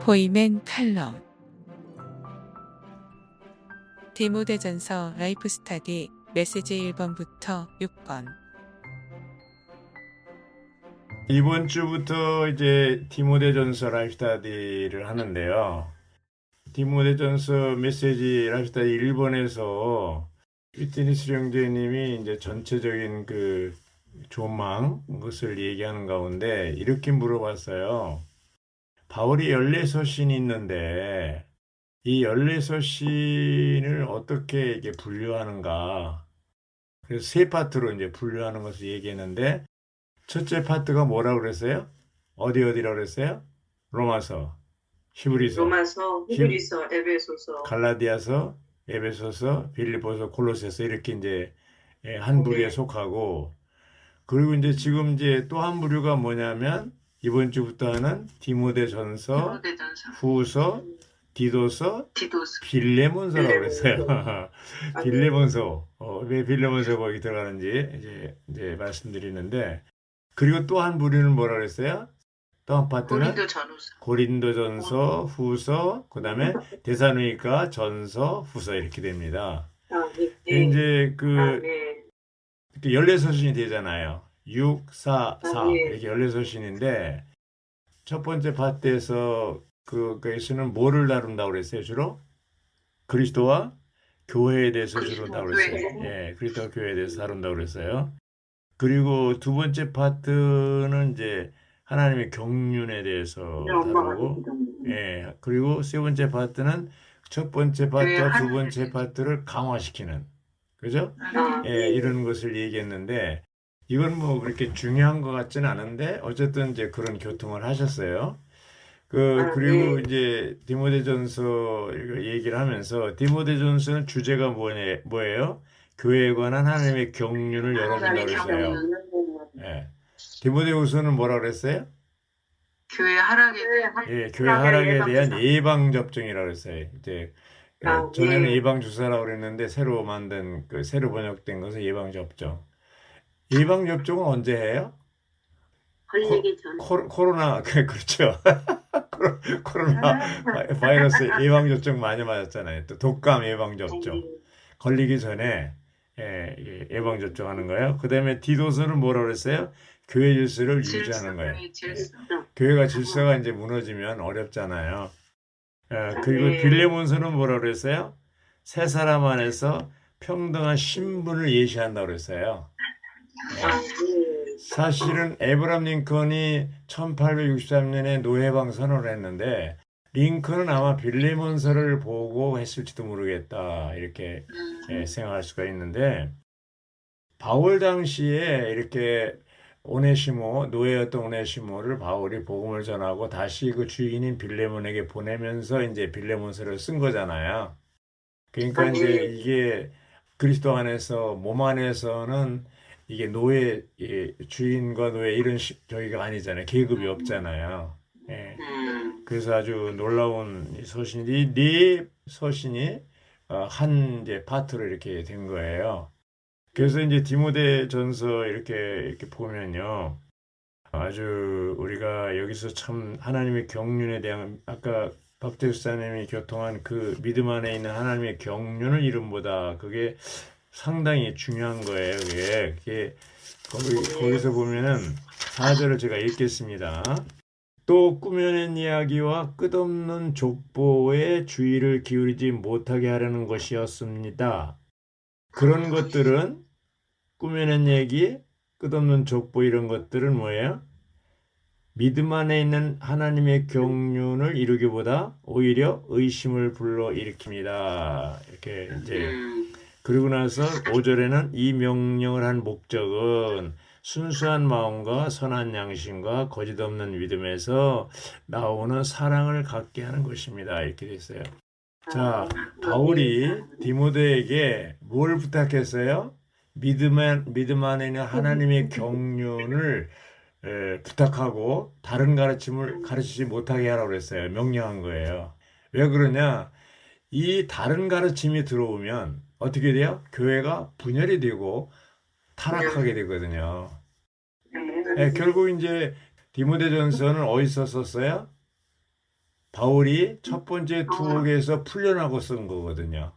포이맨 칼럼 디모데전서 라이프 스타디 메시지 1번부터 6번 이번 주부터 이제 디모데전서 라이프 스타디를 하는데요. 디모데전서 메시지 라이프 스타디 1번에서 위트니스 형제님이 이제 전체적인 그 조망 것을 얘기하는 가운데 이렇게 물어봤어요. 바울이 열네 서신이 있는데 이 열네 서신을 어떻게 이게 분류하는가? 그래서 세 파트로 이제 분류하는 것을 얘기했는데 첫째 파트가 뭐라고 그랬어요? 어디 어디라고 그랬어요? 로마서, 히브리서, 로마서, 히브리서, 에베소서, 갈라디아서, 에베소서, 빌립보서, 골로새서 이렇게 이제 예, 한 부류에 네. 속하고 그리고 이제 지금 이제 또 한 부류가 뭐냐면 이번 주부터 하는 디모데전서, 디모데전서, 후서, 디도서, 디도서, 빌레몬서라고 그랬어요. 빌레몬서. 빌레몬서. 어, 왜 빌레몬서 거기 들어가는지 이제 이제 말씀드리는데 그리고 또 한 부류는 뭐라 그랬어요? 또 한 파트는 고린도 고린도전서, 후서, 그다음에 데살로니가 전서, 후서 이렇게 됩니다. 아, 네. 이제 그 아, 네. 이렇게 열네서신이 되잖아요. 6, 4, 4 아, 예. 이렇게 열네서신인데 첫 번째 파트에서 그 거기서는 뭐를 다룬다고 그랬어요 주로? 그리스도와 교회에 대해서 주로 다뤘어요. 교회. 예, 그리스도와 교회에 대해서 다룬다고 그랬어요. 그리고 두 번째 파트는 이제 하나님의 경륜에 대해서 다루고 예, 그리고 세 번째 파트는 첫 번째 파트와 두 번째 파트를 강화시키는 그죠? 아, 예, 이런 것을 얘기했는데 이건 뭐 그렇게 중요한 것 같지는 않은데 어쨌든 이제 그런 교통을 하셨어요. 그 아, 그리고 네. 이제 디모데전서 얘기를 하면서 디모데전서는 주제가 뭐냐 뭐예요? 교회에 관한 하나님의 경륜을 열어준다고 그랬어요. 예. 디모데후서는 뭐라 그랬어요? 교회 하락에 대한 예, 교회 하락에 대한 예방 접종이라고 그랬어요. 이제 예, 아, 전에는 예. 예방 주사라고 그랬는데 새로 만든 그 새로 번역된 것은 예방 접종. 예방 접종은 언제 해요? 걸리기 전. 코, 코로나 그 그렇죠. 코로- 코로나 바- 바이러스 예방 접종 많이 맞았잖아요. 또 독감 예방 접종. 걸리기 전에 예, 예, 예방 접종하는 거예요. 그다음에 디도서는 뭐라고 그랬어요? 교회 질서를 유지하는 거예요. 질서, 질서. 교회가 질서가 이제 무너지면 어렵잖아요. 어, 그리고 네. 빌레몬서는 뭐라 그랬어요? 세 사람 안에서 평등한 신분을 예시한다고 그랬어요. 사실은 에브람 링컨이 1863년에 노예방 선언을 했는데 링컨은 아마 빌레몬서를 보고 했을지도 모르겠다 이렇게 음, 예, 생각할 수가 있는데 바울 당시에 이렇게 오네시모 노예였던 오네시모를 바울이 복음을 전하고 다시 그 주인인 빌레몬에게 보내면서 이제 빌레몬서를 쓴 거잖아요. 그러니까. 이제 이게 그리스도 안에서 몸 안에서는 이게 노예 예, 주인과 노예 이런 시, 저희가 아니잖아요. 계급이 없잖아요. 예. 음, 그래서 아주 놀라운 이 서신이 네 서신이 어, 한 이제 파트로 이렇게 된 거예요. 그래서 이제 디모데전서 이렇게 이렇게 보면요. 아주 우리가 여기서 참 하나님의 경륜에 대한 아까 박재수사님이 교통한 그 믿음 안에 있는 하나님의 경륜을 이름보다 그게 상당히 중요한 거예요. 그게, 그게 거기, 거기 서 보면은 4절을 제가 읽겠습니다. 또 꾸며낸 이야기와 끝없는 족보에 주의를 기울이지 못하게 하려는 것이었습니다. 그런 것들은 꾸며낸 얘기, 끝없는 족보 이런 것들은 뭐예요? 믿음 안에 있는 하나님의 경륜을 이루기보다 오히려 의심을 불러 일으킵니다. 이렇게 이제 음, 그리고 나서 5절에는 이 명령을 한 목적은 순수한 마음과 선한 양심과 거짓 없는 믿음에서 나오는 사랑을 갖게 하는 것입니다. 이렇게 돼 있어요. 자, 바울이 디모데에게 뭘 부탁했어요? 믿음, 안, 믿음 안에 있는 하나님의 경륜을 에, 부탁하고 다른 가르침을 가르치지 못하게 하라고 그랬어요. 명령한 거예요. 왜 그러냐? 이 다른 가르침이 들어오면 어떻게 돼요? 교회가 분열이 되고 타락하게 되거든요. 네. 예, 결국 이제 디모데전서는 어디서 썼어요? 바울이 첫 번째 투옥에서 풀려나고 쓴 거거든요.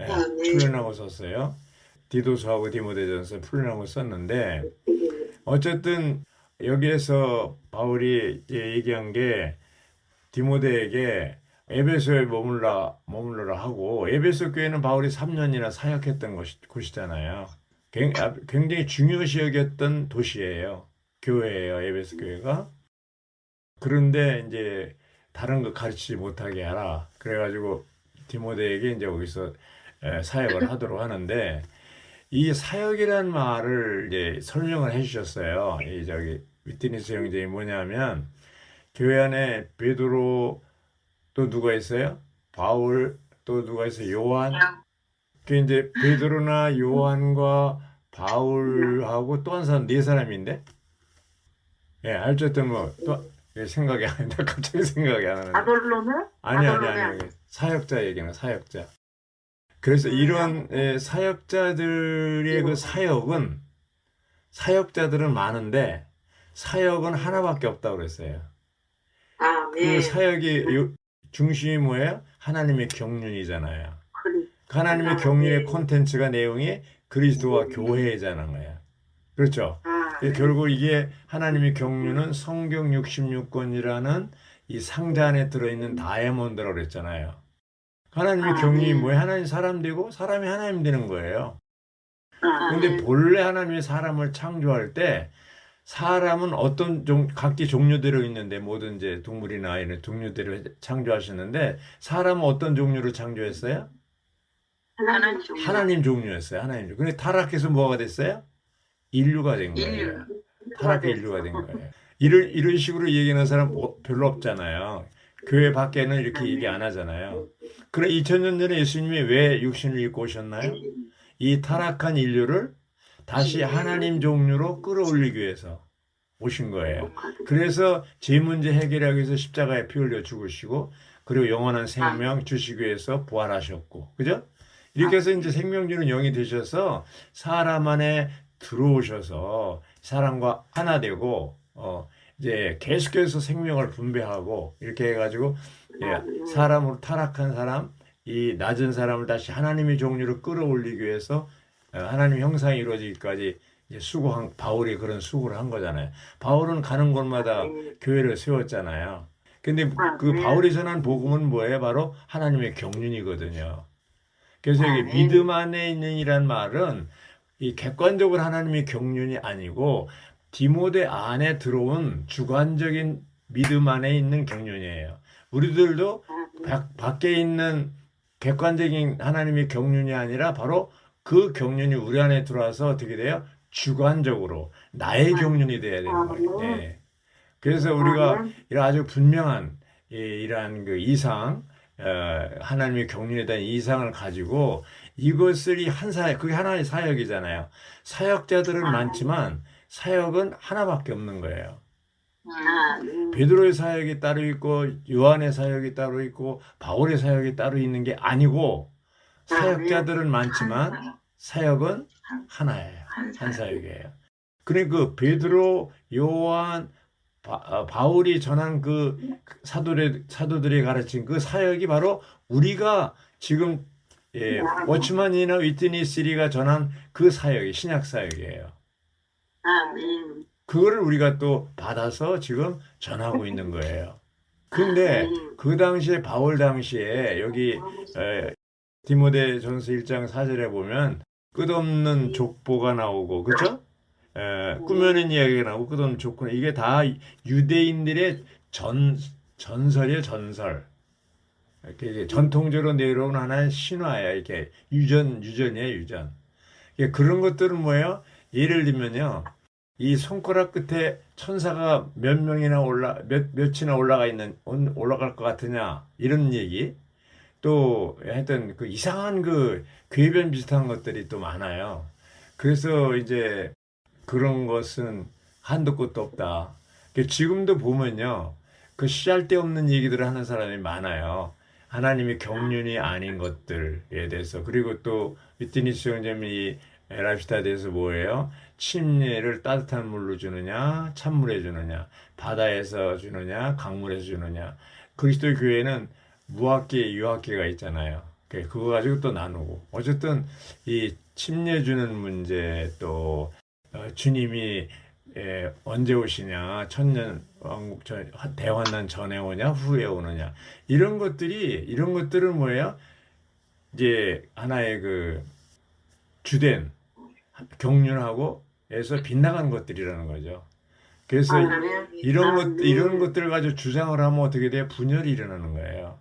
예, 아, 네. 풀려나고 썼어요. 디도서하고 디모데전서 풀려나고 썼는데 어쨌든 여기에서 바울이 얘기한 게 디모데에게 에베소에 머물라 머물러라 하고 에베소 교회는 바울이 3년이나 사역했던 곳이, 곳이잖아요. 굉- 아, 굉장히 중요시 여겼던 도시예요. 교회예요. 에베소 교회가. 그런데 이제 다른 거 가르치지 못하게 하라. 그래가지고 디모데에게 이제 거기서 에, 사역을 하도록 하는데 이 사역이라는 말을 이제 설명을 해주셨어요. 이 저기 위트니스 형제이 뭐냐면 교회 안에 베드로 또 누가 있어요? 바울 또 누가 있어요? 요한. 그 이제 베드로나 요한과 바울하고 또 한 사람 네 사람인데. 예, 어쨌든 뭐또 생각이 안 나. 갑자기 생각이 안 나는데. 아돌로네? 아니 아니 아니 사역자 얘기는 사역자. 그래서 이런 예, 사역자들의 그 사역은 사역자들은 많은데 사역은 하나밖에 없다고 그랬어요. 아, 그 네. 사역이 요- 중심이 뭐예요? 하나님의 경륜이잖아요. 그래. 하나님의 아, 경륜의 네. 콘텐츠가 내용이 그리스도와 교회잖아요. 거예요. 그렇죠? 아, 예, 결국 이게 하나님의 경륜은 성경 66권이라는 이 상자 안에 들어있는 다이아몬드라고 그랬잖아요. 하나님의 아, 경륜이 네. 뭐예요? 하나님 사람 되고 사람이 하나님 되는 거예요. 아, 근데 네. 본래 하나님이 사람을 창조할 때 사람은 어떤 종, 각기 종류대로 있는데 모든 이제 동물이나 이런 종류대로 창조하셨는데 사람은 어떤 종류로 창조했어요? 하나님 종 하나님 종류였어요. 하나님 종. 근데 타락해서 뭐가 됐어요? 인류가 된 거예요. 인류. 타락의 인류가 된 거예요. 이런 이런 식으로 얘기하는 사람 어- 별로 없잖아요. 교회 밖에는 이렇게 얘기 안 하잖아요. 그래 2000년 전에 예수님이 왜 육신을 입고 오셨나요? 이 타락한 인류를 다시 하나님 종류로 끌어올리기 위해서 오신 거예요. 그래서 제 문제 해결하기 위해서 십자가에 피 흘려 죽으시고 그리고 영원한 생명 주시기 위해서 부활하셨고 그죠? 이렇게 해서 이제 생명 주는 영이 되셔서 사람 안에 들어오셔서 사람과 하나 되고 어 이제 계속해서 생명을 분배하고 이렇게 해가지고 예, 사람으로 타락한 사람 이 낮은 사람을 다시 하나님의 종류로 끌어올리기 위해서 어, 하나님 형상이 이루어지기까지 이제 수고한 바울이 그런 수고를 한 거잖아요. 바울은 가는 곳마다 교회를 세웠잖아요. 근데 그 네. 바울이 전한 복음은 뭐예요? 바로 하나님의 경륜이거든요. 그래서 아, 여기 네. 믿음 안에 있는 이란 말은 이 객관적으로 하나님의 경륜이 아니고 디모데 안에 들어온 주관적인 믿음 안에 있는 경륜이에요. 우리들도 밖- 밖에 있는 객관적인 하나님의 경륜이 아니라 바로 그 경륜이 우리 안에 들어와서 어떻게 돼요? 주관적으로 나의 경륜이 돼야 되는 거예요. 예. 그래서 우리가 이런 아주 분명한 이- 이러한 그 이상, 어, 하나님의 경륜에 대한 이상을 가지고 이것을 이 한 사역, 그게 하나의 사역이잖아요. 사역자들은 많지만 사역은 하나밖에 없는 거예요. 아, 네. 베드로의 사역이 따로 있고 요한의 사역이 따로 있고 바울의 사역이 따로 있는 게 아니고 사역자들은 많지만 사역은 하나예요. 한 사역이에요. 그러니까 그 베드로, 요한, 바, 아, 바울이 전한 그 사도들의 사도들이 가르친 그 사역이 바로 우리가 지금 예, 워치만이나 위트니스리가 전한 그 사역이 신약 사역이에요. 아멘. 그거를 우리가 또 받아서 지금 전하고 있는 거예요. 근데 그 당시에 바울 당시에 여기 에, 디모데 전서 1장 4절에 보면 끝없는 족보가 나오고 그죠? 에, 꾸며낸 이야기가 나오고 끝없는 족보 이게 다 유대인들의 전 전설이에요 전설. 이렇게 전통적으로 내려온 하나의 신화예요. 이렇게 유전 유전이에요 유전. 그런 것들은 뭐예요? 예를 들면요. 이 손가락 끝에 천사가 몇 명이나 올라 몇 몇이나 올라가 있는 온- 올라갈 것 같으냐 이런 얘기 또 하여튼 그 이상한 그 궤변 비슷한 것들이 또 많아요. 그래서 이제 그런 것은 한도 끝도 없다. 그 지금도 보면요. 그 씨알 데 없는 얘기들을 하는 사람이 많아요. 하나님의 경륜이 아닌 것들에 대해서. 그리고 또 위트니스 형제님이 라이프스타에 대해서 뭐예요? 침례를 따뜻한 물로 주느냐, 찬물에 주느냐, 바다에서 주느냐, 강물에서 주느냐. 그리스도 교회는 무학계, 유학계가 있잖아요. 그- 그거 가지고 또 나누고 어쨌든 이 침례 주는 문제 또 어, 주님이 예, 언제 오시냐 천년 왕국 전 대환난 전에 오냐 후에 오느냐 이런 것들이 이런 것들은 뭐예요? 이제 하나의 그 주된 경륜하고 에서 빗나간 것들이라는 거죠. 그래서 아멘. 이런 것 아멘. 이런 것들을 가지고 주장을 하면 어떻게 돼요? 분열이 일어나는 거예요.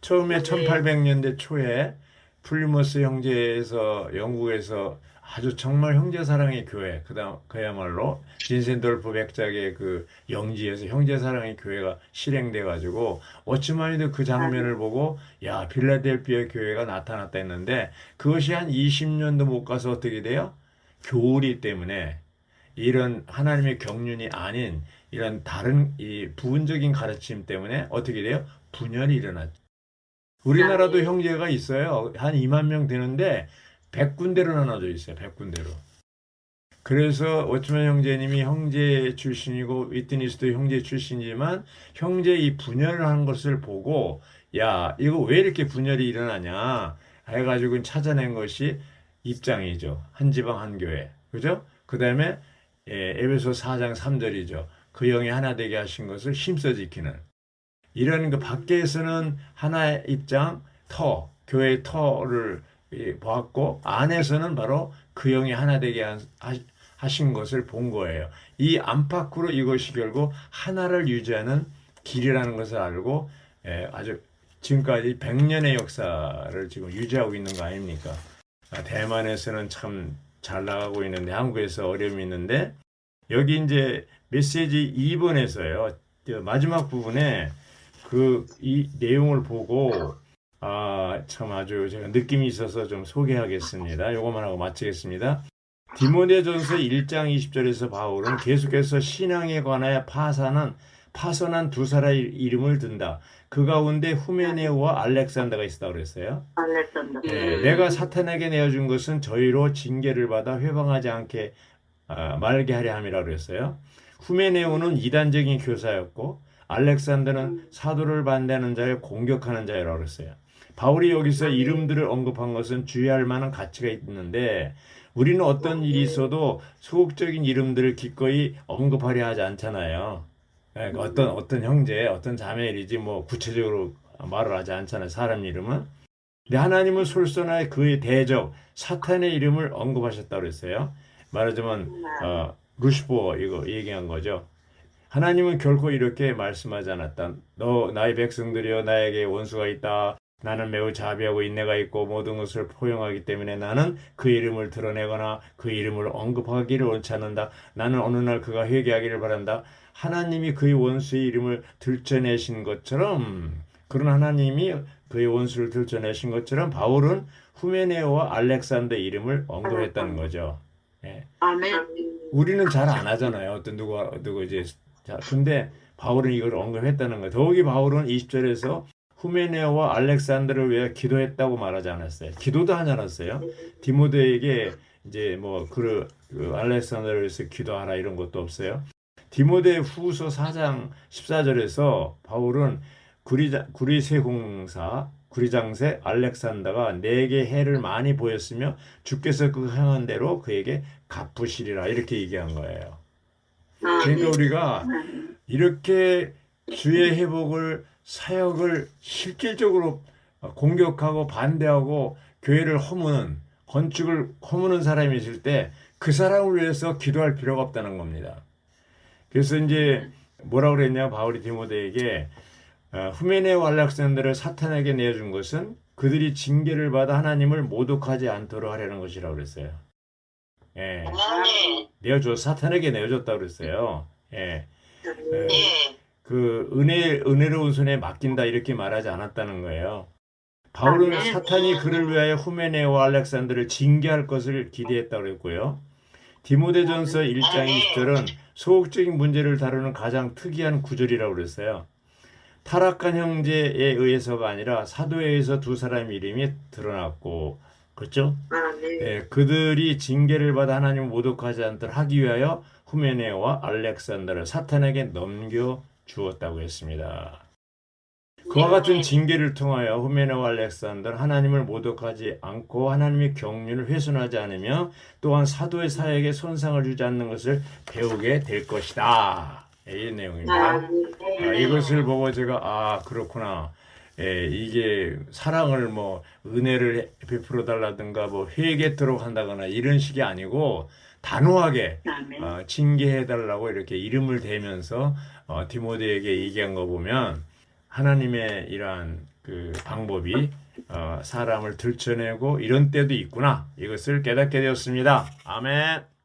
처음에 네. 1800년대 초에 플리머스 형제에서 영국에서 아주 정말 형제 사랑의 교회 그다음 그야말로 빈센돌프 백작의 그 영지에서 형제 사랑의 교회가 실행돼 가지고 어찌만이도 그 장면을 보고 야 필라델피아 교회가 나타났다 했는데 그것이 한 20년도 못 가서 어떻게 돼요? 교리 때문에 이런 하나님의 경륜이 아닌 이런 다른 이 부분적인 가르침 때문에 어떻게 돼요? 분열이 일어났죠. 우리나라도 형제가 있어요. 한 2만 명 되는데 100군데로 나눠져 있어요. 100군데로. 그래서 어쩌면 형제님이 형제 출신이고 위트니스도 형제 출신이지만 형제 이 분열을 하는 것을 보고 야 이거 왜 이렇게 분열이 일어나냐 해가지고 찾아낸 것이 입장이죠. 한 지방 한 교회. 그죠? 그 다음에 예, 에베소 4장 3절이죠. 그 영이 하나 되게 하신 것을 힘써 지키는. 이런 그 밖에서는 하나의 입장, 터, 교회의 터를 이, 보았고, 안에서는 바로 그 영이 하나 되게 하신 것을 본 거예요. 이 안팎으로 이것이 결국 하나를 유지하는 길이라는 것을 알고, 예, 아주 지금까지 100년의 역사를 지금 유지하고 있는 거 아닙니까? 아, 대만에서는 참 잘 나가고 있는데 한국에서 어려움이 있는데 여기 이제 메시지 2번에서요 마지막 부분에 그 이 내용을 보고 아 참 아주 제가 느낌이 있어서 좀 소개하겠습니다. 요것만 하고 마치겠습니다. 디모데전서 1장 20절에서 바울은 계속해서 신앙에 관하여 파산한 파선한 두 사람의 이름을 든다. 그 가운데 후메네오와 알렉산더가 있었다고 그랬어요. 알렉산더. 예, 음. 내가 사탄에게 내어준 것은 저희로 징계를 받아 회방하지 않게 아, 말게 하려 함이라 그랬어요. 후메네오는 이단적인 교사였고 알렉산더는 사도를 반대하는 자를 공격하는 자라고 그랬어요. 바울이 여기서 이름들을 언급한 것은 주의할 만한 가치가 있는데 우리는 어떤 일이 있어도 소극적인 이름들을 기꺼이 언급하려 하지 않잖아요. 예, 어떤 어떤 형제, 어떤 자매 일이지 뭐 구체적으로 말을 하지 않잖아요. 사람 이름은. 근데 하나님은 솔선하여 그의 대적 사탄의 이름을 언급하셨다고 그랬어요. 말하자면 어, 루시퍼 이거 얘기한 거죠. 하나님은 결코 이렇게 말씀하지 않았다. 너 나의 백성들이여 나에게 원수가 있다. 나는 매우 자비하고 인내가 있고 모든 것을 포용하기 때문에 나는 그 이름을 드러내거나 그 이름을 언급하기를 원치 않는다. 나는 어느 날 그가 회개하기를 바란다. 하나님이 그의 원수의 이름을 들춰내신 것처럼 그런 하나님이 그의 원수를 들춰내신 것처럼 바울은 후메네오와 알렉산더 이름을 언급했다는 거죠. 예. 우리는 잘 안 하잖아요. 어떤 누가 누구 이제 자 근데 바울은 이걸 언급했다는 거예요. 더욱이 바울은 20절에서 후메네오와 알렉산더를 위해 기도했다고 말하지 않았어요. 기도도 하지 않았어요. 디모데에게 이제 뭐그 그 알렉산더를 위해서 기도하라 이런 것도 없어요. 디모데 후서 4장 14절에서 바울은 구리자, 구리세공사 구리장세 알렉산더가 내게 해를 많이 보였으며 주께서 그 행한 대로 그에게 갚으시리라 이렇게 얘기한 거예요. 그러니까 우리가 이렇게 주의 회복을 사역을 실질적으로 공격하고 반대하고 교회를 허무는 건축을 허무는 사람이 있을 때 그 사람을 위해서 기도할 필요가 없다는 겁니다. 그래서 이제 뭐라 그랬냐 바울이 디모데에게 어, 후메네오 알렉산더를 사탄에게 내준 것은 그들이 징계를 받아 하나님을 모독하지 않도록 하려는 것이라고 그랬어요. 예, 아멘. 내어줘 사탄에게 내어줬다 고 그랬어요. 예. 예. 예. 그 은혜 은혜로운 손에 맡긴다 이렇게 말하지 않았다는 거예요. 바울은 아멘. 사탄이 그를 위하여 후메네와 알렉산더를 징계할 것을 기대했다고 그랬고요. 디모데전서 1장 20절은 소극적인 문제를 다루는 가장 특이한 구절이라고 그랬어요. 타락한 형제에 의해서가 아니라 사도에 의해서 두 사람 이름이 드러났고 그렇죠? 아멘. 예, 그들이 징계를 받아 하나님 모독하지 않도록 하기 위하여 후메네와 알렉산더를 사탄에게 넘겨 주었다고 했습니다. 그와 같은 징계를 통하여 후메네와 알렉산더는 하나님을 모독하지 않고 하나님의 경륜을 훼손하지 않으며 또한 사도의 사역에 손상을 주지 않는 것을 배우게 될 것이다. 이 내용입니다. 아, 이것을 보고 제가 아 그렇구나. 예, 이게 사랑을 뭐 은혜를 베풀어 달라든가 뭐 회개토록 한다거나 이런 식이 아니고 단호하게. 어, 징계해 달라고 이렇게 이름을 대면서 어, 디모데에게 얘기한 거 보면 하나님의 이러한 그 방법이 어, 사람을 들춰내고 이런 때도 있구나 이것을 깨닫게 되었습니다. 아멘.